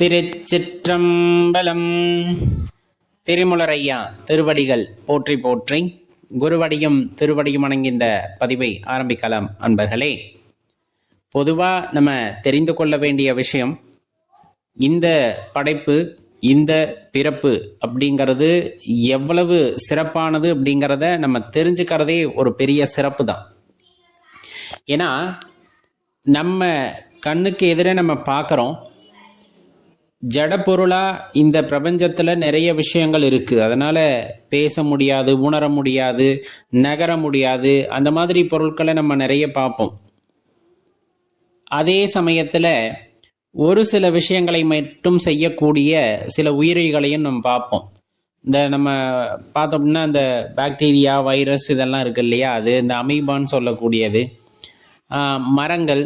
திருச்சிற்றம்பலம். திருமுலரையா திருவடிகள் போற்றி போற்றி. குருவடியும் திருவடியும் அணங்கிந்த பதிவை ஆரம்பிக்கலாம் அன்பர்களே. பொதுவாக நம்ம தெரிந்து கொள்ள வேண்டிய விஷயம் இந்த படைப்பு இந்த பிறப்பு அப்படிங்கிறது எவ்வளவு சிறப்பானது அப்படிங்கிறத நம்ம தெரிஞ்சுக்கிறதே ஒரு பெரிய சிறப்பு தான். ஏன்னா நம்ம கண்ணுக்கு எதிரே நம்ம பார்க்குறோம் ஜட இந்த பிரபஞ்சத்தில் நிறைய விஷயங்கள் இருக்குது அதனால் பேச முடியாது உணர முடியாது நகர முடியாது. அந்த மாதிரி பொருட்களை நம்ம நிறைய பார்ப்போம். அதே சமயத்தில் ஒரு சில விஷயங்களை மட்டும் செய்யக்கூடிய சில உயிரிகளையும் நம்ம பார்ப்போம். இந்த நம்ம பார்த்தோம்னா இந்த பாக்டீரியா வைரஸ் இதெல்லாம் இருக்கு இல்லையா? அது இந்த அமீபான்னு சொல்லக்கூடியது. மரங்கள்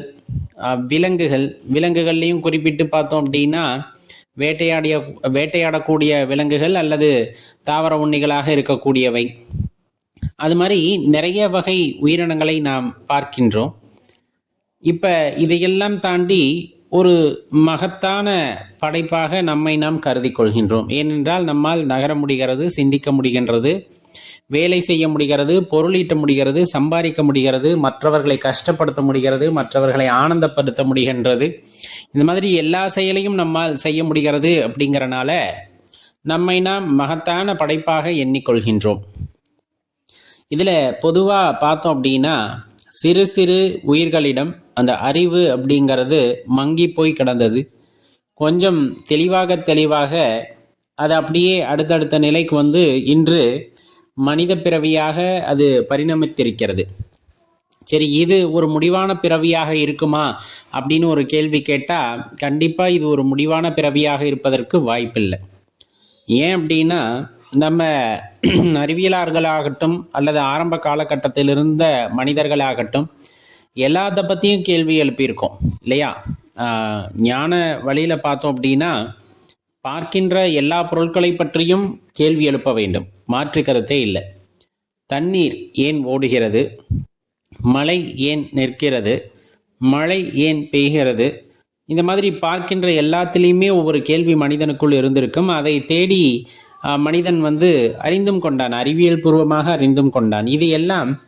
விலங்குகள் விலங்குகள்லையும் குறிப்பிட்டு பார்த்தோம் அப்படின்னா வேட்டையாடிய வேட்டையாடக்கூடிய விலங்குகள் அல்லது தாவர உண்ணிகளாக இருக்கக்கூடியவை. அது மாதிரி நிறைய வகை உயிரினங்களை நாம் பார்க்கின்றோம். இப்போ இதையெல்லாம் தாண்டி ஒரு மகத்தான படைப்பாக நம்மை நாம் கருதி கொள்கின்றோம். ஏனென்றால் நம்மால் நகர முடிகிறது சிந்திக்க முடிகின்றது வேலை செய்ய முடிகிறது பொருளீட்ட முடிகிறது சம்பாதிக்க முடிகிறது மற்றவர்களை கஷ்டப்படுத்த முடிகிறது மற்றவர்களை ஆனந்தப்படுத்த முடிகின்றது. இந்த மாதிரி எல்லா செயலையும் நம்மால் செய்ய முடிகிறது அப்படிங்கறனால நம்மை நாம் மகத்தான படைப்பாக எண்ணிக்கொள்கின்றோம். இதில் பொதுவாக பார்த்தோம் அப்படின்னா சிறு சிறு உயிர்களிடம் அந்த அறிவு அப்படிங்கிறது மங்கி போய் கிடந்தது. கொஞ்சம் தெளிவாக தெளிவாக அது அப்படியே அடுத்தடுத்த நிலைக்கு வந்து இன்று மனித பிறவியாக அது பரிணமித்திருக்கிறது. சரி இது ஒரு முடிவான பிறவியாக இருக்குமா அப்படின்னு ஒரு கேள்வி கேட்டால் கண்டிப்பாக இது ஒரு முடிவான பிறவியாக இருப்பதற்கு வாய்ப்பில்லை. ஏன் அப்படின்னா நம்ம அறிவியலாளர்களாகட்டும் அல்லது ஆரம்ப காலகட்டத்தில் இருந்த மனிதர்களாகட்டும் எல்லாத்த பற்றியும் கேள்வி எழுப்பியிருக்கோம் இல்லையா? ஞான வழியில் பார்த்தோம் அப்படின்னா பார்க்கின்ற எல்லா பொருட்களை பற்றியும் கேள்வி எழுப்ப வேண்டும். மாற்று கருத்தே இல்லை. தண்ணீர் ஏன் ஓடுகிறது? மழை ஏன் நிற்கிறது? மழை ஏன் பெய்கிறது? இந்த மாதிரி பார்க்கின்ற எல்லாத்துலேயுமே ஒவ்வொரு கேள்வி மனிதனுக்குள் இருந்திருக்கும். அதை தேடி மனிதன் வந்து அறிந்தும் கொண்டான் அறிவியல் பூர்வமாக அறிந்தும் கொண்டான். இது எல்லாம்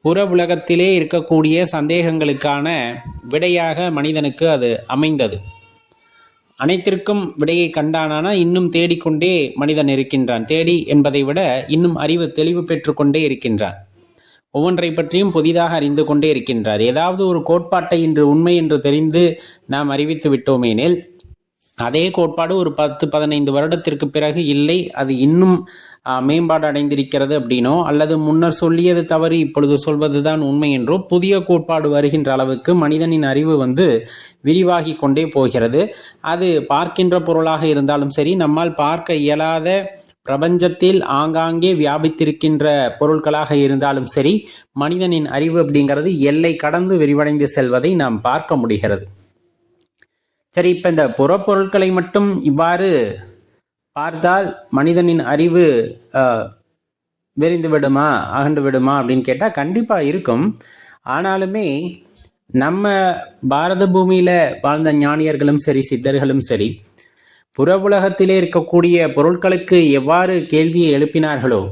புற உலகத்திலே இருக்கக்கூடிய சந்தேகங்களுக்கான விடையாக மனிதனுக்கு அது அமைந்தது. அனைத்திற்கும் விடையை கண்டானானா இன்னும் தேடிக்கொண்டே மனிதன் இருக்கின்றான். தேடி என்பதை விட இன்னும் அறிவு தெளிவு பெற்றுக்கொண்டே இருக்கின்றான். ஒவ்வொன்றை பற்றியும் புதிதாக அறிந்து கொண்டே இருக்கின்றார். ஏதாவது ஒரு கோட்பாட்டை இன்று உண்மை என்று தெரிந்து நாம் அறிவித்து விட்டோமேனில் அதே கோட்பாடு ஒரு பத்து பதினைந்து வருடத்திற்கு பிறகு இல்லை அது இன்னும் மேம்பாடு அடைந்திருக்கிறது அப்படின்னோ அல்லது முன்னர் சொல்லியது தவறு இப்பொழுது சொல்வதுதான் உண்மை என்றோ புதிய கோட்பாடு வருகின்ற அளவுக்கு மனிதனின் அறிவு வந்து விரிவாகி கொண்டே போகிறது. அது பார்க்கின்ற பொருளாக இருந்தாலும் சரி நம்மால் பார்க்க இயலாத பிரபஞ்சத்தில் ஆங்காங்கே வியாபித்திருக்கின்ற பொருட்களாக இருந்தாலும் சரி மனிதனின் அறிவு அப்படிங்கிறது எல்லை கடந்து விரிவடைந்து செல்வதை நாம் பார்க்க முடிகிறது. சரி இப்போ இந்த புறப்பொருட்களை மட்டும் இவ்வாறு பார்த்தால் மனிதனின் அறிவு விரிந்து விடுமா அகண்டு விடுமா அப்படின்னு கேட்டால் கண்டிப்பாக இருக்கும். ஆனாலுமே நம்ம பாரத பூமியில் வாழ்ந்த ஞானியர்களும் சரி சித்தர்களும் சரி புறவுலகத்திலே இருக்கக்கூடிய பொருட்களுக்கு எவ்வாறு கேள்வியை எழுப்பினார்களோ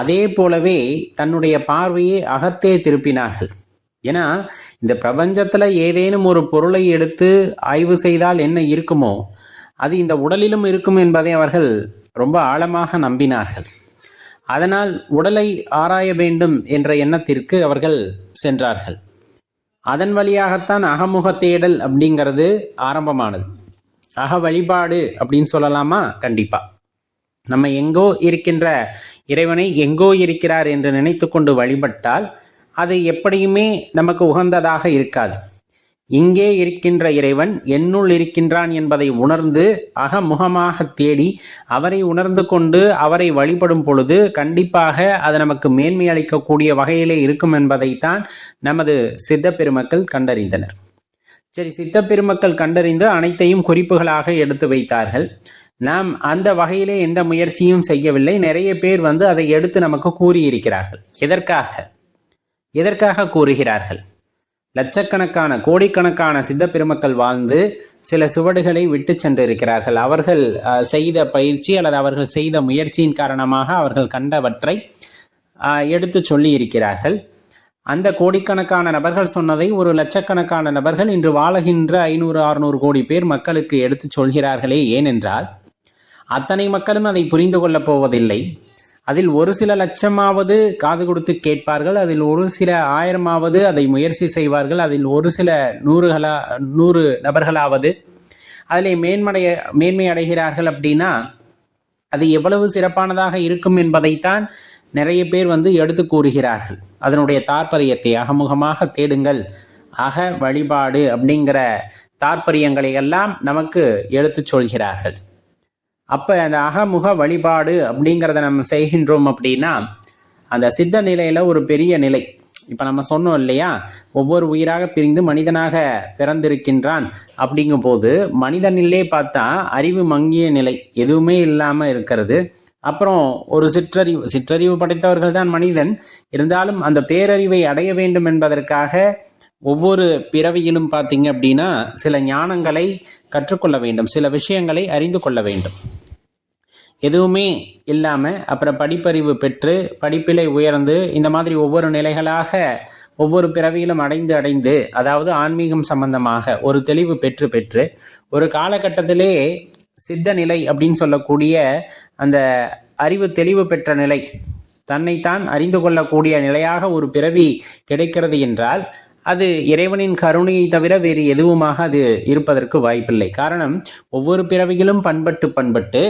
அதே போலவே தன்னுடைய பார்வையை அகத்தே திருப்பினார்கள். ஏன்னா இந்த பிரபஞ்சத்தில் ஏதேனும் ஒரு பொருளை எடுத்து ஆய்வு செய்தால் என்ன இருக்குமோ அது இந்த உடலிலும் இருக்கும் என்பதை அவர்கள் ரொம்ப ஆழமாக நம்பினார்கள். அதனால் உடலை ஆராய வேண்டும் என்ற எண்ணத்திற்கு அவர்கள் சென்றார்கள். அதன் வழியாகத்தான் அகமுக தேடல் அப்படிங்கிறது ஆரம்பமானது. அக வழிபாடு அப்படின்னு சொல்லலாமா? கண்டிப்பா. நம்ம எங்கோ இருக்கின்ற இறைவனை எங்கோ இருக்கிறார் என்று நினைத்து கொண்டு வழிபட்டால் அது எப்படியுமே நமக்கு உகந்ததாக இருக்காது. இங்கே இருக்கின்ற இறைவன் என்னுள் இருக்கின்றான் என்பதை உணர்ந்து அகமுகமாக தேடி அவரை உணர்ந்து கொண்டு அவரை வழிபடும் பொழுது கண்டிப்பாக அது நமக்கு மேன்மை அளிக்கக்கூடிய வகையிலே இருக்கும் என்பதைத்தான் நமது சித்த பெருமக்கள் கண்டறிந்தனர். சரி சித்த பெருமக்கள் கண்டறிந்து அனைத்தையும் குறிப்புகளாக எடுத்து வைத்தார்கள். நாம் அந்த வகையிலே எந்த முயற்சியும் செய்யவில்லை. நிறைய பேர் வந்து அதை எடுத்து நமக்கு கூறியிருக்கிறார்கள். எதற்காக? எதற்காக கூறுகிறார்கள்? லட்சக்கணக்கான கோடிக்கணக்கான சித்த பெருமக்கள் வாழ்ந்து சில சுவடுகளை விட்டு சென்றிருக்கிறார்கள். அவர்கள் செய்த பயிற்சி அல்லது அவர்கள் செய்த முயற்சியின் காரணமாக அவர்கள் கண்டவற்றை எடுத்து சொல்லி இருக்கிறார்கள் அந்த கோடிக்கணக்கான நபர்கள் சொன்னதை ஒரு லட்சக்கணக்கான நபர்கள் இன்று வாழுகின்ற ஐநூறு அறுநூறு கோடி பேர் மக்களுக்கு எடுத்துச் சொல்கிறார்களே ஏனென்றால் அத்தனை மக்களும் அதை புரிந்து கொள்ளப் போவதில்லை. அதில் ஒரு சில லட்சமாவது காது கொடுத்து கேட்பார்கள் அதில் ஒரு சில ஆயிரமாவது அதை முயற்சி செய்வார்கள் அதில் ஒரு சில நூறுகளா நூறு நபர்களாவது அதில் மேன்மடைய மேன்மை அடைகிறார்கள் அப்படின்னா அது எவ்வளவு சிறப்பானதாக இருக்கும் என்பதைத்தான் நிறைய பேர் வந்து எடுத்து கூறுகிறார்கள். அதனுடைய தாற்பயத்தை அகமுகமாக தேடுங்கள். அக வழிபாடு அப்படிங்கிற தாற்பயங்களை எல்லாம் நமக்கு எடுத்துச் சொல்கிறார்கள். அப்போ அந்த அகமுக வழிபாடு அப்படிங்கிறத நம்ம செய்கின்றோம் அப்படின்னா அந்த சித்த நிலையில் ஒரு பெரிய நிலை. இப்போ நம்ம சொன்னோம் இல்லையா ஒவ்வொரு உயிராக பிரிந்து மனிதனாக பிறந்திருக்கின்றான் அப்படிங்கும்போது மனிதனிலே பார்த்தா அறிவு மங்கிய நிலை எதுவுமே இல்லாமல் இருக்கிறது. அப்புறம் ஒரு சிற்றறிவு சிற்றறிவு படைத்தவர்கள் தான் மனிதன். இருந்தாலும் அந்த பேரறிவை அடைய வேண்டும் என்பதற்காக ஒவ்வொரு பிறவியிலும் பார்த்தீங்க அப்படின்னா சில ஞானங்களை கற்றுக்கொள்ள வேண்டும் சில விஷயங்களை அறிந்து கொள்ள வேண்டும். எதுவுமே இல்லாமல் அப்புறம் படிப்பறிவு பெற்று படிப்பிலை உயர்ந்து இந்த மாதிரி ஒவ்வொரு நிலைகளாக ஒவ்வொரு பிறவியிலும் அடைந்து அடைந்து அதாவது ஆன்மீகம் சம்பந்தமாக ஒரு தெளிவு பெற்று பெற்று ஒரு காலகட்டத்திலே சித்த நிலை அப்படின்னு சொல்லக்கூடிய அந்த அறிவு தெளிவு பெற்ற நிலை தன்னைத்தான் அறிந்து கொள்ளக்கூடிய நிலையாக ஒரு பிறவி கிடைக்கிறது என்றால் அது இறைவனின் கருணையை தவிர வேறு எதுவுமாக அது இருப்பதற்கு வாய்ப்பில்லை. காரணம் ஒவ்வொரு பிறவியிலும் பண்பட்டு பண்பட்டு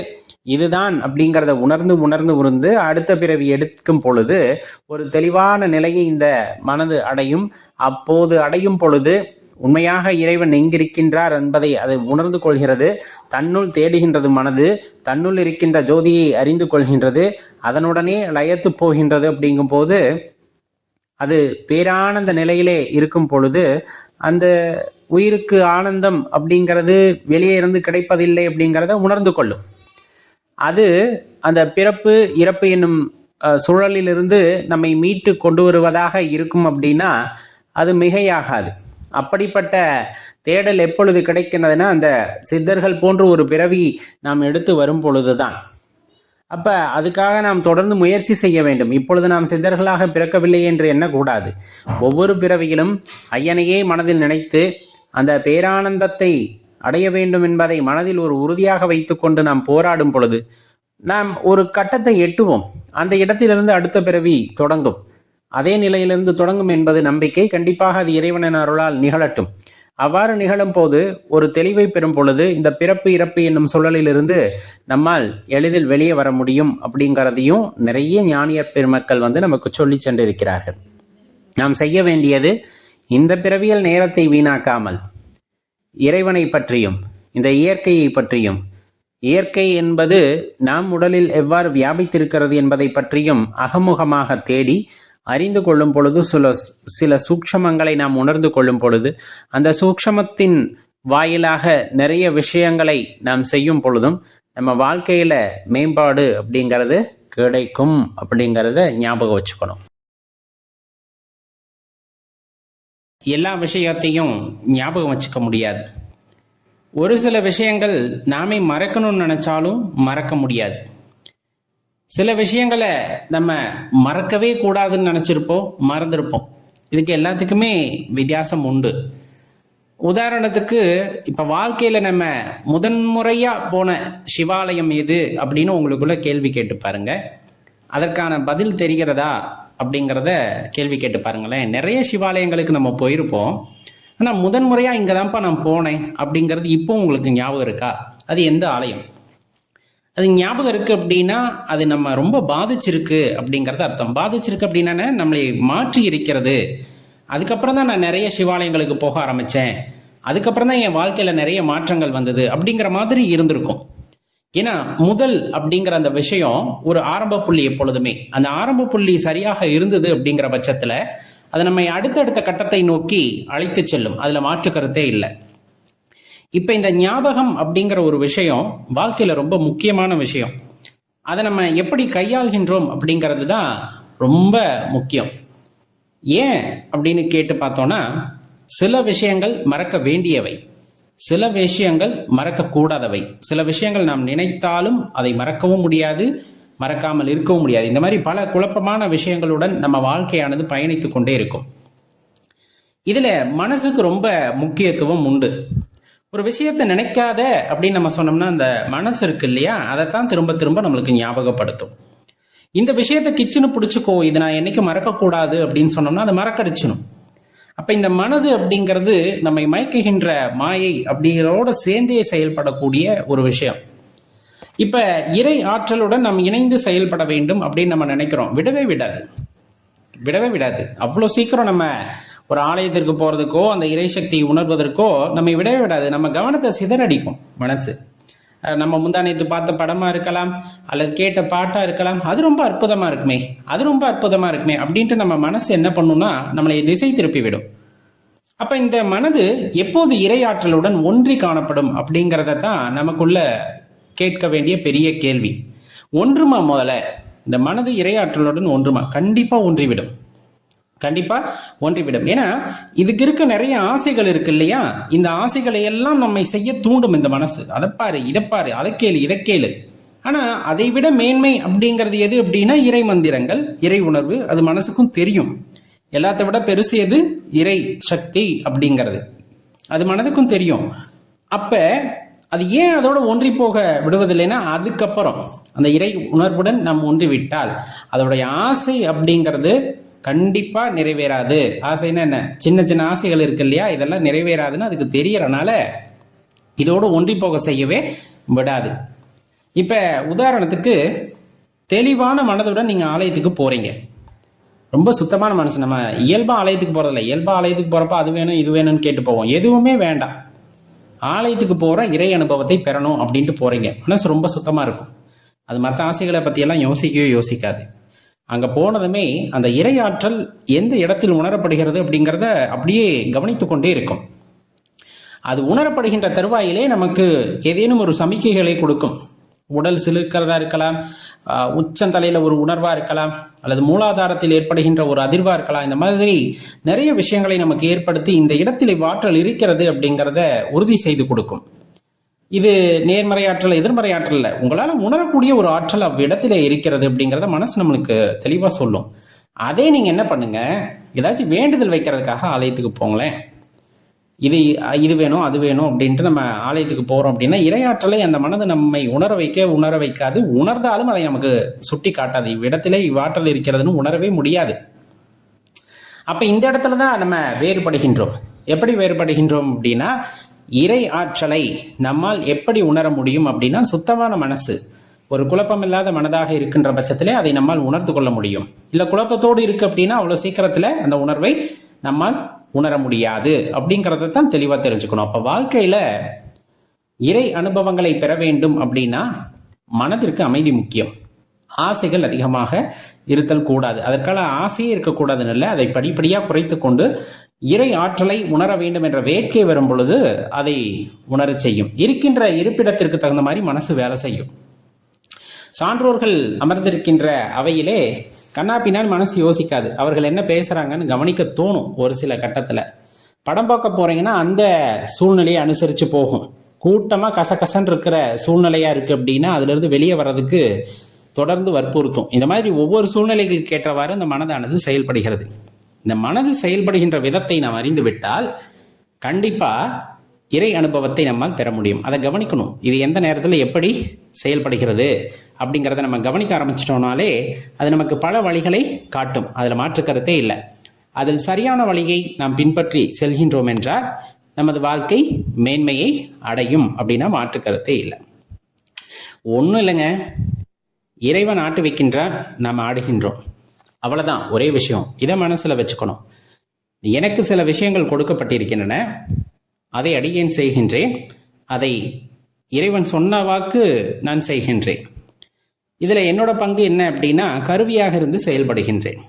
இதுதான் அப்படிங்கிறத உணர்ந்து உணர்ந்து உணர்ந்து அடுத்த பிறவி எடுக்கும் பொழுது ஒரு தெளிவான நிலையை இந்த மனது அடையும். அப்போது அடையும் பொழுது உண்மையாக இறைவன் எங்கிருக்கின்றார் என்பதை அது உணர்ந்து கொள்கிறது. தன்னுள் தேடுகின்றது மனது தன்னுள் இருக்கின்ற ஜோதியை அறிந்து கொள்கின்றது. அதனுடனே லயத்து போகின்றது அப்படிங்கும்போது அது பேரானந்த நிலையிலே இருக்கும் பொழுது அந்த உயிருக்கு ஆனந்தம் அப்படிங்கிறது வெளியே இருந்து கிடைப்பதில்லை அப்படிங்கிறத உணர்ந்து கொள்ளும். அது அந்த பிறப்பு இறப்பு என்னும் சூழலிலிருந்து நம்மை மீட்டு கொண்டு வருவதாக இருக்கும் அப்படின்னா அது மிகையாகாது. அப்படிப்பட்ட தேடல் எப்பொழுது கிடைக்கின்றதுன்னா அந்த சித்தர்கள் போன்ற ஒரு பிறவி நாம் எடுத்து வரும் பொழுதுதான். அப்போ அதுக்காக நாம் தொடர்ந்து முயற்சி செய்ய வேண்டும். இப்பொழுது நாம் சித்தர்களாக பிறக்கவில்லை என்று எண்ணக்கூடாது. ஒவ்வொரு பிறவியிலும் ஐயனையே மனதில் நினைத்து அந்த பேரானந்தத்தை அடைய வேண்டும் என்பதை மனதில் ஒரு உறுதியாக வைத்துக்கொண்டு நாம் போராடும் பொழுது நாம் ஒரு கட்டத்தை எட்டுவோம். அந்த இடத்திலிருந்து அடுத்த பிறவி தொடங்கும். அதே நிலையிலிருந்து தொடங்கும் என்பது நம்பிக்கை. கண்டிப்பாக அது இறைவனின் அருளால் நிகழட்டும். அவ்வாறு நிகழும் போது ஒரு தெளிவை பெறும் பொழுது இந்த பிறப்பு இறப்பு என்னும் சூழலிலிருந்து நம்மால் எளிதில் வெளியே வர முடியும் அப்படிங்கிறதையும் நிறைய ஞானியர் பெருமக்கள் வந்து நமக்கு சொல்லி சென்றிருக்கிறார்கள். நாம் செய்ய வேண்டியது இந்த பிறவியல் நேரத்தை வீணாக்காமல் இறைவனை பற்றியும் இந்த இயற்கையை பற்றியும். இயற்கை என்பது நாம் உடலில் எவ்வாறு வியாபித்திருக்கிறது என்பதை பற்றியும் அகமுகமாக தேடி அறிந்து கொள்ளும் பொழுது சில சில சூக்ஷமங்களை நாம் உணர்ந்து கொள்ளும் பொழுது அந்த சூக்ஷமத்தின் வாயிலாக நிறைய விஷயங்களை நாம் செய்யும் பொழுதும் நம்ம வாழ்க்கையில மேம்பாடு அப்படிங்கிறது கிடைக்கும் அப்படிங்கிறத ஞாபகம் வச்சுக்கணும். எல்லா விஷயத்தையும் ஞாபகம் வச்சுக்க முடியாது. ஒரு சில விஷயங்கள் நாமே மறக்கணும்னு நினைச்சாலும் மறக்க முடியாது. சில விஷயங்களை நம்ம மறக்கவே கூடாதுன்னு நினச்சிருப்போம் மறந்துருப்போம். இதுக்கு எல்லாத்துக்குமே வித்தியாசம் உண்டு. உதாரணத்துக்கு இப்போ வாழ்க்கையில் நம்ம முதன்முறையாக போன சிவாலயம் எது அப்படின்னு உங்களுக்குள்ள கேள்வி கேட்டு பாருங்க. அதற்கான பதில் தெரிகிறதா அப்படிங்கிறத கேள்வி கேட்டு பாருங்களேன். நிறைய சிவாலயங்களுக்கு நம்ம போயிருப்போம். ஆனால் முதன்முறையாக இங்கே தான்ப்பா நான் போனேன் அப்படிங்கிறது இப்போ உங்களுக்கு ஞாபகம் இருக்கா? அது எந்த ஆலயம்? அது ஞாபகம் இருக்குது அப்படின்னா அது நம்ம ரொம்ப பாதிச்சிருக்கு அப்படிங்கிறது அர்த்தம். பாதிச்சிருக்கு அப்படின்னா நம்மளை மாற்றி இருக்கிறது அதுக்கப்புறம் தான் நான் நிறைய சிவாலயங்களுக்கு போக ஆரம்பித்தேன் அதுக்கப்புறம் தான் என் வாழ்க்கையில் நிறைய மாற்றங்கள் வந்தது அப்படிங்கிற மாதிரி இருந்திருக்கும். ஏன்னா முதல் அப்படிங்கிற அந்த விஷயம் ஒரு ஆரம்ப புள்ளி எப்பொழுதுமே. அந்த ஆரம்ப புள்ளி சரியாக இருந்தது அப்படிங்கிற பட்சத்தில் அது நம்மை அடுத்தடுத்த கட்டத்தை நோக்கி அழைத்து செல்லும். அதில் மாற்று கருத்தே இல்லை. இப்ப இந்த ஞாபகம் அப்படிங்கிற ஒரு விஷயம் வாழ்க்கையில ரொம்ப முக்கியமான விஷயம். அதை நம்ம எப்படி கையாள்கின்றோம் அப்படிங்கிறது தான் ரொம்ப முக்கியம். ஏன் அப்படின்னு கேட்டு பார்த்தோம்னா சில விஷயங்கள் மறக்க வேண்டியவை. சில விஷயங்கள் மறக்கக்கூடாதவை சில விஷயங்கள் நாம் நினைத்தாலும் அதை மறக்கவும் முடியாது மறக்காமல் இருக்கவும் முடியாது. இந்த மாதிரி பல குழப்பமான விஷயங்களுடன் நம்ம வாழ்க்கையானது பயணித்து கொண்டே இருக்கும். இதில் மனசுக்கு ரொம்ப முக்கியத்துவம் உண்டு. ஒரு விஷயத்தை நினைக்காத அப்படின்னு நம்ம சொன்னோம்னா அந்த மனசு இருக்கு இல்லையா? அதைத்தான் திரும்ப திரும்ப நம்மளுக்கு ஞாபகப்படுத்தும். இந்த விஷயத்தை கிச்சனை பிடிச்சிக்கோ இது நான் என்னைக்கு மறக்கக்கூடாது அப்படின்னு சொன்னோம்னா அதை மறக்கடிச்சிடும் அப்போ இந்த மனது அப்படிங்கிறது நம்மை மயக்குகின்ற மாயை அப்படிங்கிறதோட சேர்ந்தே செயல்படக்கூடிய ஒரு விஷயம். இப்போ இறை ஆற்றலுடன் நாம் இணைந்து செயல்பட வேண்டும் அப்படின்னு நம்ம நினைக்கிறோம். விடவே விடாது. விடவே விடாது. அவ்வளோ சீக்கிரம் நம்ம ஒரு ஆலயத்திற்கு போறதுக்கோ அந்த இறை சக்தியை உணர்வதற்கோ நம்மை விடவே விடாது. நம்ம கவனத்தை சிதறடிக்கும் மனசு. நம்ம முந்தானத்து பார்த்த படமா இருக்கலாம் அல்லது கேட்ட பாட்டா இருக்கலாம் அது ரொம்ப அற்புதமா இருக்குமே அது ரொம்ப அற்புதமா இருக்குமே அப்படின்ட்டு நம்ம மனசு என்ன பண்ணும்னா நம்மளை திசை திருப்பி விடும் அப்ப இந்த மனது எப்போது இரையாற்றலுடன் ஒன்றி காணப்படும் அப்படிங்கிறத தான் நமக்குள்ள கேட்க வேண்டிய பெரிய கேள்வி. ஒன்றுமா முதல்ல இந்த மனது இரையாற்றலுடன் ஒன்றுமா? கண்டிப்பா ஒன்றிவிடும். கண்டிப்பா ஒன்றிவிடும். ஏன்னா இதுக்கு இருக்க நிறைய ஆசைகள் இருக்கு இல்லையா? இந்த ஆசைகளை எல்லாம் நம்மை செய்ய தூண்டும் இந்த மனசு. அதை பாரு இதை பாரு அதை கேளு இதை கேளு. ஆனா அதை விட மேன்மை அப்படிங்கிறது எது அப்படின்னா இறை மந்திரங்கள் இறை உணர்வு. அது மனசுக்கும் தெரியும். எல்லாத்த விட பெருசு எது? இறை சக்தி அப்படிங்கிறது. அது மனதுக்கும் தெரியும். அப்ப அது ஏன் அதோட ஒன்றி போக விடுவதில்லைன்னா அதுக்கப்புறம் அந்த இறை உணர்வுடன் நாம் ஒன்றி விட்டால் அதோடைய ஆசை அப்படிங்கிறது கண்டிப்பா நிறைவேறாது. ஆசைன்னா என்ன சின்ன சின்ன ஆசைகள் இருக்கு இல்லையா? இதெல்லாம் நிறைவேறாதுன்னு அதுக்கு தெரியறனால இதோடு ஒன்றி போக செய்யவே விடாது. இப்ப உதாரணத்துக்கு தெளிவான மனதுடன் நீங்க ஆலயத்துக்கு போறீங்க. ரொம்ப சுத்தமான மனசு. நம்ம இயல்பா ஆலயத்துக்கு போறதில்ல. இயல்பா ஆலயத்துக்கு போறப்ப அது வேணும் இது வேணும்னு கேட்டு போவோம். எதுவுமே வேண்டாம். ஆலயத்துக்கு போற இறை அனுபவத்தை பெறணும் அப்படின்ட்டு போறீங்க. மனசு ரொம்ப சுத்தமா இருக்கும். அது மற்ற ஆசைகளை பற்றியெல்லாம் யோசிக்கவே யோசிக்காது. அங்க போனதுமே அந்த இரையாற்றல் ஆற்றல் எந்த இடத்தில் உணரப்படுகிறது அப்படிங்கிறத அப்படியே கவனித்து கொண்டே இருக்கும். அது உணரப்படுகின்ற தருவாயிலே நமக்கு ஏதேனும் ஒரு சமிக்கைகளை கொடுக்கும். உடல் சிலுக்கிறதா இருக்கலாம் உச்சந்தலையில் ஒரு உணர்வாக இருக்கலாம் அல்லது மூலாதாரத்தில் ஏற்படுகின்ற ஒரு அதிர்வாக இருக்கலாம். இந்த மாதிரி நிறைய விஷயங்களை நமக்கு ஏற்படுத்தி இந்த இடத்தில் இவ்வாற்றல் இருக்கிறது அப்படிங்கிறத உறுதி செய்து கொடுக்கும். இது நேர்மறை ஆற்றல் எதிர்மறை ஆற்றல் உங்களால உணரக்கூடிய ஒரு ஆற்றல் அவ்விடத்துல இருக்கிறது அப்படிங்கிறத மனசு நம்மளுக்கு தெளிவா சொல்லும். அதே நீங்க என்ன பண்ணுங்க? ஏதாச்சும் வேண்டுதல் வைக்கிறதுக்காக ஆலயத்துக்கு போங்களேன். இது இது வேணும் அது வேணும் அப்படின்ட்டு நம்ம ஆலயத்துக்கு போறோம் அப்படின்னா இரையாற்றலை அந்த மனது நம்மை உணர வைக்க உணர வைக்காது. உணர்ந்தாலும் அதை நமக்கு சுட்டி காட்டாது. இவ்விடத்திலே இவ்வாற்றல் இருக்கிறதுன்னு உணரவே முடியாது. அப்ப இந்த இடத்துல தான் நம்ம வேறுபடுகின்றோம். எப்படி வேறுபடுகின்றோம் அப்படின்னா இறை ஆற்றலை நம்மால் எப்படி உணர முடியும் அப்படின்னா சுத்தமான மனசு. ஒரு குழப்பமில்லாத மனதாக இருக்கின்ற பட்சத்திலே அதை நம்மால் உணர்ந்து கொள்ள முடியும். இல்லை குழப்பத்தோடு இருக்கு அப்படின்னா அவ்வளோ சீக்கிரத்தில் அந்த உணர்வை நம்மால் உணர முடியாது அப்படிங்கிறத தான் தெளிவாக தெரிஞ்சுக்கணும். அப்போ வாழ்க்கையில் இறை அனுபவங்களை பெற வேண்டும் அப்படின்னா மனதிற்கு அமைதி முக்கியம். ஆசைகள் அதிகமாக இருத்தல் கூடாது. அதற்கான ஆசையே இருக்கக்கூடாதுன்னு இல்லை அதை படிப்படியாக குறைத்து கொண்டு இறை ஆற்றலை உணர வேண்டும் என்ற வேட்கை வரும் பொழுது அதை உணரச் செய்யும். இருக்கின்ற இருப்பிடத்திற்கு தகுந்த மாதிரி மனசு வேலை செய்யும். சான்றோர்கள் அமர்ந்திருக்கின்ற அவையிலே கண்ணாப்பினால் மனசு யோசிக்காது. அவர்கள் என்ன பேசுறாங்கன்னு கவனிக்க தோணும் ஒரு சில கட்டத்துல. படம் பார்க்க போறீங்கன்னா அந்த சூழ்நிலையை அனுசரித்து போகும். கூட்டமாக கசகசன்னு இருக்கிற சூழ்நிலையாக இருக்குது அப்படின்னா அதுலேருந்து வெளியே வர்றதுக்கு தொடர்ந்து வற்புறுத்தும். இந்த மாதிரி ஒவ்வொரு சூழ்நிலைகளுக்கு ஏற்றவாறு இந்த மனதானது செயல்படுகிறது. இந்த மனது செயல்படுகின்ற விதத்தை நாம் அறிந்து விட்டால் கண்டிப்பா இறை அனுபவத்தை நம்மால் பெற முடியும். அதை கவனிக்கணும். இது எந்த நேரத்தில் எப்படி செயல்படுகிறது அப்படிங்கிறத நம்ம கவனிக்க ஆரம்பிச்சிட்டோம்னாலே அது நமக்கு பல வழிகளை காட்டும். அதில் மாற்று கருத்தே இல்லை. அதில் சரியான வழியை நாம் பின்பற்றி செல்கின்றோம் என்றால் நமது வாழ்க்கை மேன்மையை அடையும் அப்படின்னா மாற்று கருத்தே இல்லை. ஒன்றும் இல்லைங்க. இறைவன் ஆட்டு வைக்கின்றார். நாம் ஆடுகின்றோம். அவ்வளவுதான் ஒரே விஷயம். இதை மனசுல வச்சுக்கணும். எனக்கு சில விஷயங்கள் கொடுக்கப்பட்டிருக்கின்றன. அதை அடியேன் செய்கின்றேன். அதை இறைவன் சொன்ன வாக்கு நான் செய்கின்றேன். இதில் என்னோட பங்கு என்ன அப்படின்னா கருவியாக இருந்து செயல்படுகின்றேன்.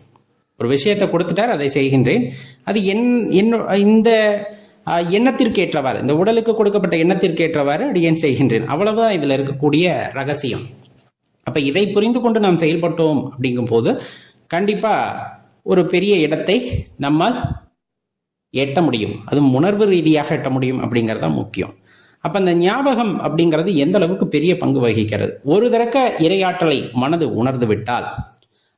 ஒரு விஷயத்தை கொடுத்துட்டார் அதை செய்கின்றேன். அது என் என்ன இந்த எண்ணத்திற்கேற்றவாறு எண்ணத்திற்கு ஏற்றவாறு இந்த உடலுக்கு கொடுக்கப்பட்ட எண்ணத்திற்கு ஏற்றவாறு அடியேன் செய்கின்றேன். அவ்வளவுதான் இதில் இருக்கக்கூடிய ரகசியம். அப்போ இதை புரிந்து கொண்டு நாம் செயல்பட்டோம் அப்படிங்கும் போது கண்டிப்பாக ஒரு பெரிய இடத்தை நம்மால் எட்ட முடியும். அது உணர்வு ரீதியாக எட்ட முடியும் அப்படிங்கிறது தான் முக்கியம். அப்போ அந்த ஞாபகம் அப்படிங்கிறது எந்த அளவுக்கு பெரிய பங்கு வகிக்கிறது? ஒரு தரக்க இரையாற்றலை மனது உணர்ந்து விட்டால்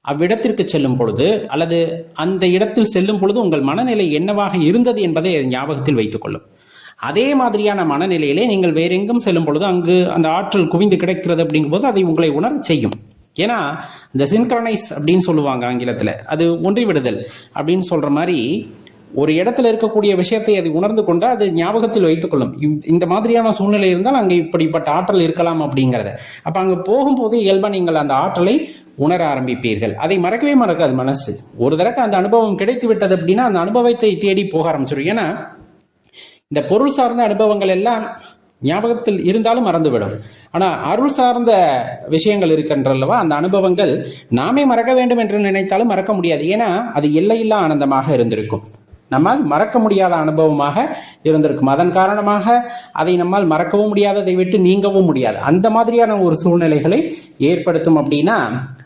அவ்விடத்திற்கு செல்லும் பொழுது அல்லது அந்த இடத்தில் செல்லும் பொழுது உங்கள் மனநிலை என்னவாக இருந்தது என்பதை ஞாபகத்தில் வைத்துக்கொள்ளும் அதே மாதிரியான மனநிலையிலே நீங்கள் வேறெங்கும் செல்லும் பொழுது அங்கு அந்த ஆற்றல் குவிந்து கிடைக்கிறது அப்படிங்கும்போது அதை உங்களை உணரச் செய்யும். ஏன்னா இந்த சின்க்ரனைஸ் அப்படின்னு சொல்லுவாங்க ஆங்கிலத்தில். அது ஒன்றி விடுதல் அப்படின்னு சொல்கிற மாதிரி ஒரு இடத்துல இருக்கக்கூடிய விஷயத்தை அது உணர்ந்து கொண்டு அது ஞாபகத்தில் வைத்துக்கொள்ளும். இந்த- இந்த மாதிரியான சூழ்நிலை இருந்தால் அங்கே இப்படிப்பட்ட ஆற்றல் இருக்கலாம் அப்படிங்கிறத. அப்போ அங்கே போகும்போது இயல்பாக நீங்கள் அந்த ஆற்றலை உணர ஆரம்பிப்பீர்கள். அதை மறக்கவே மறக்காது மனசு. ஒரு தடவை அந்த அனுபவம் கிடைத்து விட்டது அப்படின்னா அந்த அனுபவத்தை தேடி போக ஆரம்பிச்சிடும் ஏன்னா இந்த பொருள் சார்ந்த அனுபவங்கள் எல்லாம் ஞாபகத்தில் இருந்தாலும் மறந்துவிடும். ஆனால் அருள் சார்ந்த விஷயங்கள் இருக்கின்றல்லவா? அந்த அனுபவங்கள் நாமே மறக்க வேண்டும் என்று நினைத்தாலும் மறக்க முடியாது. ஏன்னா அது எல்லையில்லா ஆனந்தமாக இருந்திருக்கும். நம்மால் மறக்க முடியாத அனுபவமாக இருந்திருக்கும். அதன் காரணமாக அதை நம்மால் மறக்கவும் முடியாது அதை விட்டு நீங்கவும் முடியாது. அந்த மாதிரியான ஒரு சூழ்நிலைகளை ஏற்படுத்தும் அப்படின்னா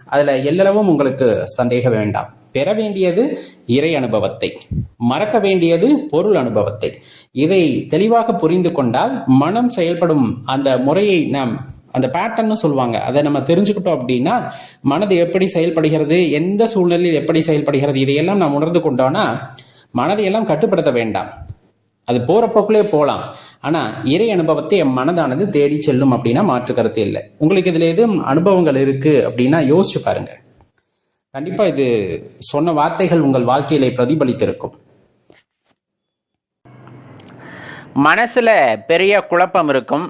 அதில் எல்லளவும் உங்களுக்கு சந்தேகம் வேண்டாம். பெற வேண்டியது இறை அனுபவத்தை மறக்க வேண்டியது பொருள் அனுபவத்தை. இதை தெளிவாக புரிந்து கொண்டால் மனம் செயல்படும் அந்த முறையை நாம் அந்த பேட்டர்ன்னு சொல்லுவாங்க. அதை நம்ம தெரிஞ்சுக்கிட்டோம் அப்படின்னா மனது எப்படி செயல்படுகிறது எந்த சூழ்நிலையில் எப்படி செயல்படுகிறது இதையெல்லாம் நாம் உணர்ந்து கொண்டோம்னா மனதை எல்லாம் கட்டுப்படுத்த வேண்டாம். அது போற போக்குலே போகலாம் ஆனா இறை அனுபவத்தை என் மனதானது தேடி செல்லும் அப்படின்னா மாற்று கருத்து இல்லை. உங்களுக்கு இதுல எதுவும் அனுபவங்கள் இருக்கு அப்படின்னா யோசிச்சு பாருங்க. கண்டிப்பா இது சொன்ன வார்த்தைகள் உங்கள் வாழ்க்கையில பிரதிபலித்திருக்கும். மனசில் பெரிய குழப்பம் இருக்கும்.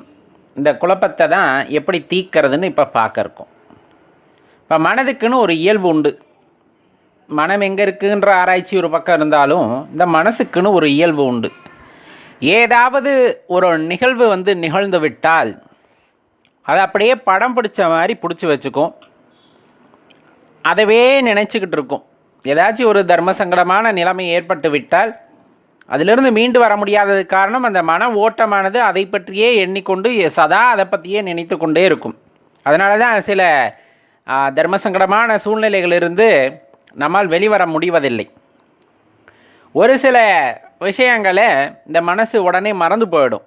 இந்த குழப்பத்தை தான் எப்படி தீக்கிறதுன்னு இப்போ பார்க்க இருக்கும். இப்போ மனதுக்குன்னு ஒரு இயல்பு உண்டு. மனம் எங்கே இருக்குன்ற ஆராய்ச்சி ஒரு பக்கம் இருந்தாலும் இந்த மனசுக்குன்னு ஒரு இயல்பு உண்டு. ஏதாவது ஒரு நிகழ்வு வந்து நிகழ்ந்து விட்டால் அதை அப்படியே படம் பிடிச்ச மாதிரி பிடிச்சி வச்சுக்கும். அதவே நினச்சிக்கிட்டு இருக்கும் ஏதாச்சும் ஒரு தர்ம சங்கடமான நிலைமை ஏற்பட்டு விட்டால் அதிலிருந்து மீண்டு வர முடியாதது காரணம் அந்த மன ஓட்டமானது அதை பற்றியே எண்ணிக்கொண்டு சதா அதை பற்றியே நினைத்து கொண்டே இருக்கும். அதனால தான் சில தர்ம சங்கடமான சூழ்நிலைகளிலிருந்து நம்மால் வெளிவர முடிவதில்லை. ஒரு சில விஷயங்களை இந்த மனசு உடனே மறந்து போயிடும்.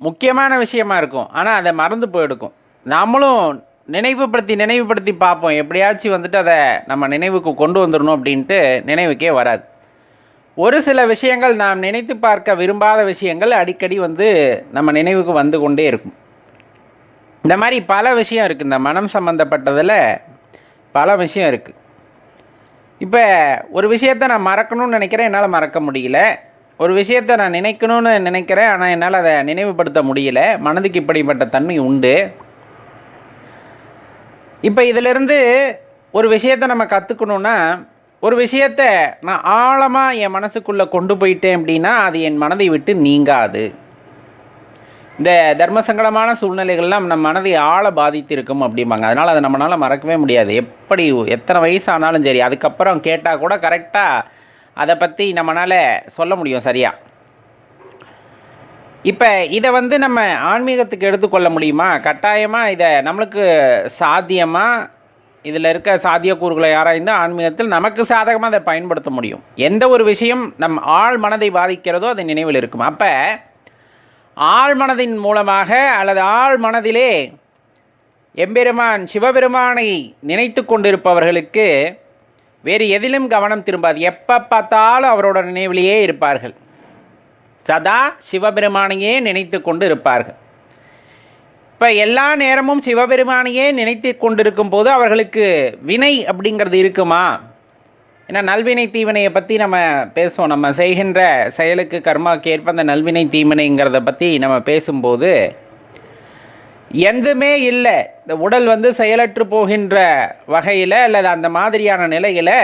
முக்கியமான விஷயமா இருக்கும். ஆனால் அதை மறந்து போயிடுக்கும். நாமளும் நினைவுபடுத்தி நினைவுபடுத்தி பார்ப்போம். எப்படியாச்சும் வந்துட்டு அதை நம்ம நினைவுக்கு கொண்டு வந்துடணும் அப்படின்ட்டு நினைவுக்கே வராது. ஒரு சில விஷயங்கள் நாம் நினைத்து பார்க்க விரும்பாத விஷயங்கள் அடிக்கடி வந்து நம்ம நினைவுக்கு வந்து கொண்டே இருக்கும். இந்த மாதிரி பல விஷயம் இருக்குது இந்த மனம் சம்மந்தப்பட்டதில் பல விஷயம் இருக்குது இப்போ ஒரு விஷயத்த நான் மறக்கணும்னு நினைக்கிறேன். என்னால் மறக்க முடியல. ஒரு விஷயத்தை நான் நினைக்கணும்னு நினைக்கிறேன். ஆனால் என்னால் அதை நினைவுபடுத்த முடியல. மனதுக்கு இப்படிப்பட்ட தன்மை உண்டு. இப்போ இதிலிருந்து ஒரு விஷயத்தை நம்ம கற்றுக்கணுன்னா ஒரு விஷயத்தை நான் ஆழமாக என் மனசுக்குள்ளே கொண்டு போயிட்டேன் அப்படின்னா அது என் மனதை விட்டு நீங்காது. இந்த தர்ம சங்கடமான சூழ்நிலைகள்லாம் நம்ம மனதை ஆழ பாதித்திருக்கும் அப்படிம்பாங்க. அதனால் அதை நம்மளால் மறக்கவே முடியாது. எப்படி எத்தனை வயசானாலும் சரி அதுக்கப்புறம் கேட்டால் கூட கரெக்டாக அதை பற்றி நம்மளால் சொல்ல முடியும் சரியாக இப்போ இதை வந்து நம்ம ஆன்மீகத்துக்கு எடுத்துக்கொள்ள முடியுமா? கட்டாயமாக இதை நம்மளுக்கு சாத்தியமாக இதில் இருக்க சாத்தியக்கூறுகளை ஆராய்ந்து ஆன்மீகத்தில் நமக்கு சாதகமாக அதை பயன்படுத்த முடியும். எந்த ஒரு விஷயம் நம் ஆள் மனதை பாதிக்கிறதோ அது நினைவில் இருக்கும். அப்போ ஆள் மனதின் மூலமாக அல்லது ஆள் மனதிலே எம்பெருமான் சிவபெருமானை நினைத்து கொண்டிருப்பவர்களுக்கு வேறு எதிலும் கவனம் திரும்பாது. எப்போ பார்த்தாலும் அவரோட நினைவிலேயே இருப்பார்கள். சதா சிவபெருமானையே நினைத்து கொண்டு இருப்பார்கள் இப்போ எல்லா நேரமும் சிவபெருமானையே நினைத்து கொண்டிருக்கும் போது அவர்களுக்கு வினை அப்படிங்கிறது இருக்குமா? ஏன்னா நல்வினை தீவினையை பற்றி நம்ம பேசுவோம். நம்ம செய்கின்ற செயலுக்கு கர்மாவுக்கு ஏற்ப அந்த நல்வினை தீவினைங்கிறத பற்றி நம்ம பேசும்போது எந்துமே இல்லை. இந்த உடல் வந்து செயலற்று போகின்ற வகையில் அல்லது அந்த மாதிரியான நிலையில்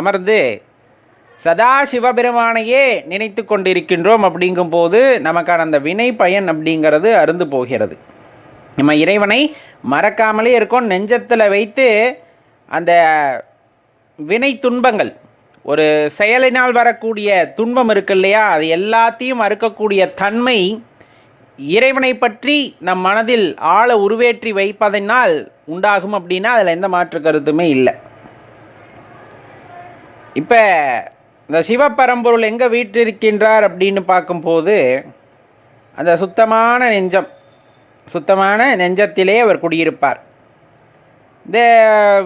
அமர்ந்து சதா சிவபெருமானையே நினைத்து கொண்டிருக்கின்றோம் அப்படிங்கும்போது நமக்கான அந்த வினை பயன் அப்படிங்கிறது அருந்து போகிறது. நம்ம இறைவனை மறக்காமலே இருக்கோம். நெஞ்சத்தில் வைத்து அந்த வினை துன்பங்கள் ஒரு செயலினால் வரக்கூடிய துன்பம் இருக்கு இல்லையா? அது எல்லாத்தையும் மறுக்கக்கூடிய தன்மை இறைவனை பற்றி நம் மனதில் ஆழ உருவேற்றி வைப்பதனால் உண்டாகும் அப்படின்னா அதில் எந்த மாற்று கருத்துமே இல்லை. இப்போ இந்த சிவப்பரம்பொருள் எங்கே வீற்றிருக்கின்றார் அப்படின்னு பார்க்கும்போது அந்த சுத்தமான நெஞ்சம் சுத்தமான நெஞ்சத்திலே அவர் குடியிருப்பார். இந்த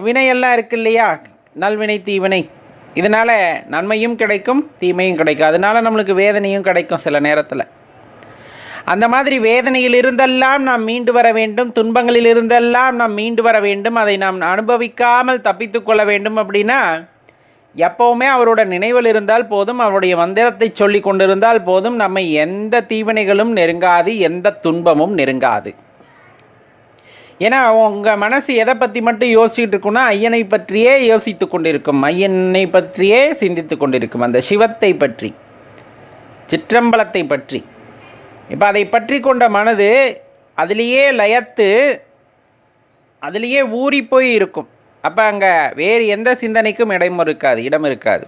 வினையெல்லாம் இருக்கு இல்லையா? நல்வினை தீவினை. இதனால் நன்மையும் கிடைக்கும் தீமையும் கிடைக்கும். அதனால் நம்மளுக்கு வேதனையும் கிடைக்கும் சில நேரத்தில். அந்த மாதிரி வேதனையில் இருந்தெல்லாம் நாம் மீண்டு வர வேண்டும் துன்பங்களில் இருந்தெல்லாம் நாம் மீண்டு வர வேண்டும் அதை நாம் அனுபவிக்காமல் தப்பித்து கொள்ள வேண்டும் அப்படின்னா எப்பவுமே அவரோட நினைவில் இருந்தால் போதும் அவருடைய மந்திரத்தை சொல்லி கொண்டிருந்தால் போதும் நம்மை எந்த தீவினைகளும் நெருங்காது எந்த துன்பமும் நெருங்காது. ஏன்னா உங்கள் மனசு எதை பற்றி மட்டும் யோசிச்சுட்டு இருக்குன்னா ஐயனை பற்றியே யோசித்து கொண்டிருக்கும் ஐயனை பற்றியே சிந்தித்து கொண்டிருக்கும். அந்த சிவத்தை பற்றி சிற்றம்பலத்தை பற்றி. இப்போ அதை பற்றி கொண்ட மனது அதிலேயே லயத்து அதிலேயே ஊறி போய் இருக்கும். அப்போ அங்கே வேறு எந்த சிந்தனைக்கும் இடம் இருக்காது இடம் இருக்காது.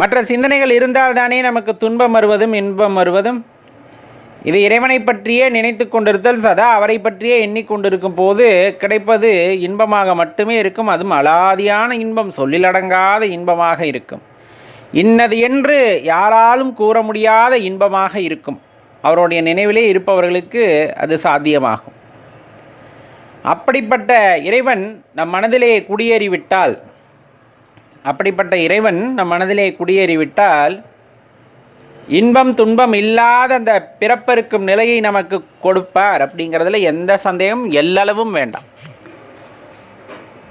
மற்ற சிந்தனைகள் இருந்தால் தானே நமக்கு துன்பம் வருவதும் இன்பம் வருவதும். இது இறைவனை பற்றியே நினைத்து கொண்டிருத்தல் சதா அவரை பற்றியே எண்ணிக்கொண்டிருக்கும் போது கிடைப்பது இன்பமாக மட்டுமே இருக்கும் அதுவும் அலாதியான இன்பம் சொல்லிலடங்காத இன்பமாக இருக்கும். இன்னது என்று யாராலும் கூற முடியாத இன்பமாக இருக்கும். அவருடைய நினைவிலே இருப்பவர்களுக்கு அது சாத்தியமாகும். அப்படிப்பட்ட இறைவன் நம் மனதிலே குடியேறிவிட்டால் அப்படிப்பட்ட இறைவன் நம் மனதிலே குடியேறிவிட்டால் இன்பம் துன்பம் இல்லாத அந்த பிறப்பெருக்கும் நிலையை நமக்கு கொடுப்பார் அப்படிங்கிறதுல எந்த சந்தேகம் எல்லளவும் வேண்டாம்.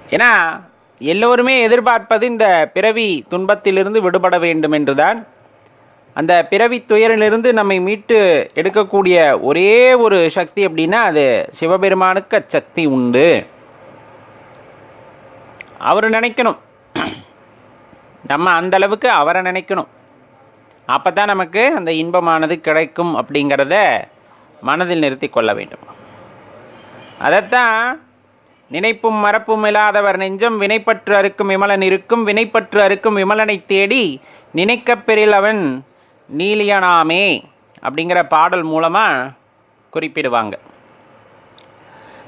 ஏன்னா எல்லோருமே எதிர்பார்ப்பது இந்த பிறவி துன்பத்திலிருந்து விடுபட வேண்டும் என்றுதான் அந்த பிறவி துயரிலிருந்து நம்மை மீட்டு எடுக்கக்கூடிய ஒரே ஒரு சக்தி அப்படின்னா அது சிவபெருமானுக்கு அச்சக்தி உண்டு. அவர் நினைக்கணும். நம்ம அந்த அளவுக்கு அவரை நினைக்கணும். அப்போ தான் நமக்கு அந்த இன்பமானது கிடைக்கும் அப்படிங்கிறத மனதில் நிறுத்தி கொள்ள வேண்டும். அதைத்தான் நினைப்பும் மறப்பும் இல்லாதவர் நெஞ்சம் வினைப்பற்று அறுக்கும் விமலன் இருக்கும். வினைப்பற்று அறுக்கும் விமலனை தேடி நினைக்கப்பெறில் அவன் நீலியனாமே அப்படிங்கிற பாடல் மூலமாக குறிப்பிடுவாங்க.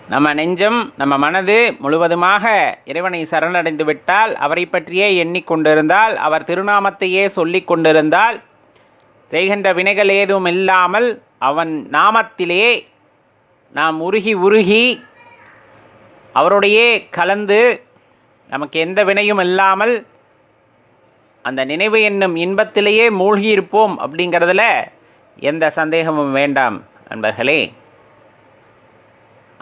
நம்ம நெஞ்சம் நம்ம மனது முழுவதுமாக இறைவனை சரணடைந்து விட்டால் அவரை பற்றியே எண்ணிக்கொண்டிருந்தால் அவர் திருநாமத்தையே சொல்லிக் கொண்டிருந்தால் செய்கின்ற வினைகள் ஏதும் இல்லாமல் அவன் நாமத்திலே நாம் உருகி உருகி அவருடையே கலந்து நமக்கு எந்த வினையும் இல்லாமல் அந்த நினைவு என்னும் இன்பத்திலேயே மூழ்கியிருப்போம் அப்படிங்கிறதுல எந்த சந்தேகமும் வேண்டாம் நண்பர்களே.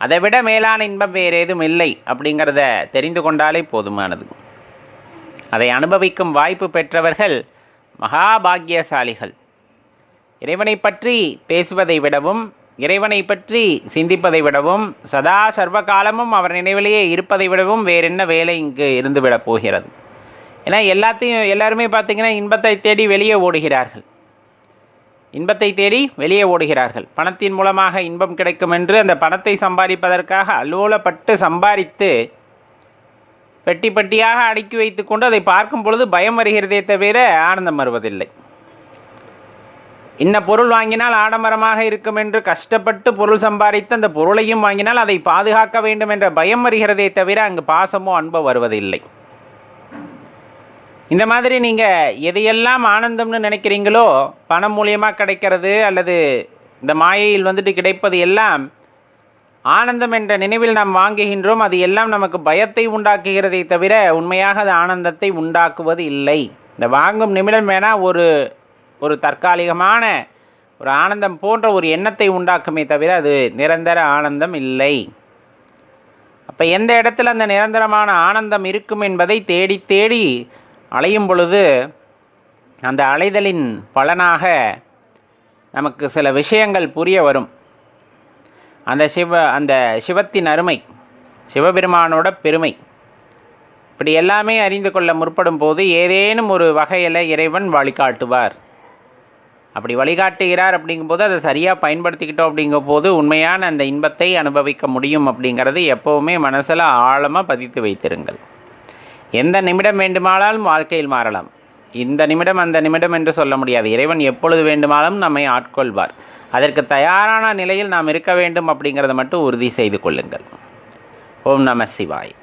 அதைவிட மேலான இன்பம் வேறு ஏதும் இல்லை அப்படிங்கிறத தெரிந்து கொண்டாலே போதுமானது. அதை அனுபவிக்கும் வாய்ப்பு பெற்றவர்கள் மகாபாகியசாலிகள். இறைவனை பற்றி பேசுவதை விடவும் இறைவனை பற்றி சிந்திப்பதை விடவும் சதா சர்வ காலமும் அவர் நினைவிலேயே இருப்பதை விடவும் வேறென்ன வேலை இங்கு இருந்துவிடப் போகிறது. ஏன்னா எல்லாத்தையும் எல்லாருமே பார்த்தீங்கன்னா இன்பத்தை தேடி வெளியே ஓடுகிறார்கள். இன்பத்தை தேடி வெளியே ஓடுகிறார்கள். பணத்தின் மூலமாக இன்பம் கிடைக்கும் என்று அந்த பணத்தை சம்பாதிப்பதற்காக அலுவலப்பட்டு சம்பாதித்து பெட்டி பெட்டியாக அடுக்கி வைத்துக்கொண்டு அதை பார்க்கும் பொழுது பயம் வருகிறதே தவிர ஆனந்தம் வருவதில்லை. இன்ன பொருள் வாங்கினால் ஆடம்பரமாக இருக்கும் என்று கஷ்டப்பட்டு பொருள் சம்பாதித்து அந்த பொருளையும் வாங்கினால் அதை பாதுகாக்க வேண்டும் என்ற பயம் வருகிறதே தவிர அங்கு பாசமோ அன்போ வருவதில்லை. இந்த மாதிரி நீங்கள் எதையெல்லாம் ஆனந்தம்னு நினைக்கிறீங்களோ பணம் மூலியமாக கிடைக்கிறது அல்லது இந்த மாயையில் வந்துட்டு கிடைப்பது எல்லாம் ஆனந்தம் என்ற நினைவில் நாம் வாங்குகின்றோம். அது எல்லாம் நமக்கு பயத்தை உண்டாக்குகிறதை தவிர உண்மையாக அது ஆனந்தத்தை உண்டாக்குவது இல்லை. இந்த வாங்கும் நிமிடம் வேணால் ஒரு ஒரு தற்காலிகமான ஒரு ஆனந்தம் போன்ற ஒரு எண்ணத்தை உண்டாக்குமே தவிர அது நிரந்தர ஆனந்தம் இல்லை. அப்போ எந்த இடத்துல அந்த நிரந்தரமான ஆனந்தம் இருக்கும் என்பதை தேடி தேடி அலையும் பொழுது அந்த அலைதலின் பலனாக நமக்கு சில விஷயங்கள் புரிய வரும். அந்த சிவ அந்த சிவத்தின் அருமை சிவபெருமானோட பெருமை இப்படி எல்லாமே அறிந்து கொள்ள முற்படும் போது ஏதேனும் ஒரு வகையில் இறைவன் வழிகாட்டுவார். அப்படி வழிகாட்டுகிறார் அப்படிங்கும்போது அதை சரியாக பயன்படுத்திக்கிட்டோம் அப்படிங்கும் போது உண்மையான அந்த இன்பத்தை அனுபவிக்க முடியும் அப்படிங்கிறது எப்போவுமே மனசில் ஆழமாக பதித்து வைத்திருங்கள். எந்த நிமிடம் வேண்டுமானாலும் வாழ்க்கையில் மாறலாம். இந்த நிமிடம் அந்த நிமிடம் என்று சொல்ல முடியாது. இறைவன் எப்பொழுது வேண்டுமானாலும் நம்மை ஆட்கொள்வார். அதற்கு தயாரான நிலையில் நாம் இருக்க வேண்டும் அப்படிங்கிறத மட்டும் உறுதி செய்து கொள்ளுங்கள். ஓம் நம சிவாய்.